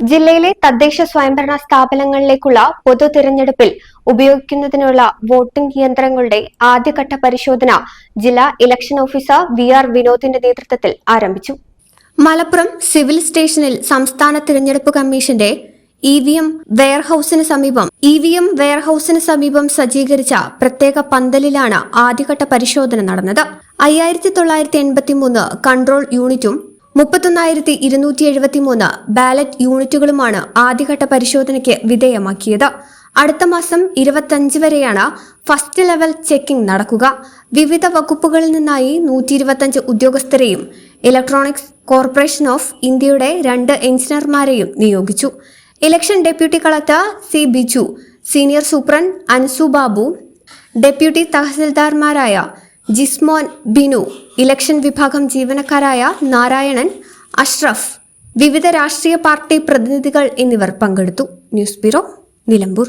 ജില്ലയിലെ തദ്ദേശ സ്വയംഭരണ സ്ഥാപനങ്ങളിലേക്കുള്ള പൊതു തിരഞ്ഞെടുപ്പിൽ ഉപയോഗിക്കുന്നതിനുള്ള വോട്ടിംഗ് യന്ത്രങ്ങളുടെ ആദ്യഘട്ട പരിശോധന ജില്ലാ ഇലക്ഷൻ ഓഫീസർ വി ആർ വിനോദിന്റെ നേതൃത്വത്തിൽ ആരംഭിച്ചു. മലപ്പുറം സിവിൽ സ്റ്റേഷനിൽ സംസ്ഥാന തിരഞ്ഞെടുപ്പ് കമ്മീഷന്റെ ഇ വി എം വെയർഹൌസിന് സമീപം ഇ വി എം വെയർഹൌസിന് സമീപം സജ്ജീകരിച്ച പ്രത്യേക പന്തലിലാണ് ആദ്യഘട്ട പരിശോധന നടന്നത്. അയ്യായിരത്തി തൊള്ളായിരത്തി എൺപത്തി മൂന്ന് കൺട്രോൾ യൂണിറ്റും മുപ്പത്തൊന്നായിരത്തി ഇരുന്നൂറ്റി എഴുപത്തി മൂന്ന് ബാലറ്റ് യൂണിറ്റുകളുമാണ് ആദ്യഘട്ട പരിശോധനയ്ക്ക് വിധേയമാക്കിയത്. അടുത്ത മാസം ഇരുപത്തഞ്ച് വരെയാണ് ഫസ്റ്റ് ലെവൽ ചെക്കിംഗ് നടക്കുക. വിവിധ വകുപ്പുകളിൽ നിന്നായി നൂറ്റി ഇരുപത്തഞ്ച് ഉദ്യോഗസ്ഥരെയും ഇലക്ട്രോണിക്സ് കോർപ്പറേഷൻ ഓഫ് ഇന്ത്യയുടെ രണ്ട് എഞ്ചിനീയർമാരെയും നിയോഗിച്ചു. Election deputy collector C Biju senior superintendent Ansu Babu deputy തഹസിൽദാർമാരായ Jismon Binu election വിഭാഗം ജീവനക്കാരായ നാരായണൻ അഷ്റഫ് വിവിധ രാഷ്ട്രീയ പാർട്ടി പ്രതിനിധികൾ എന്നിവർ പങ്കെടുത്തു. News bureau Nilambur.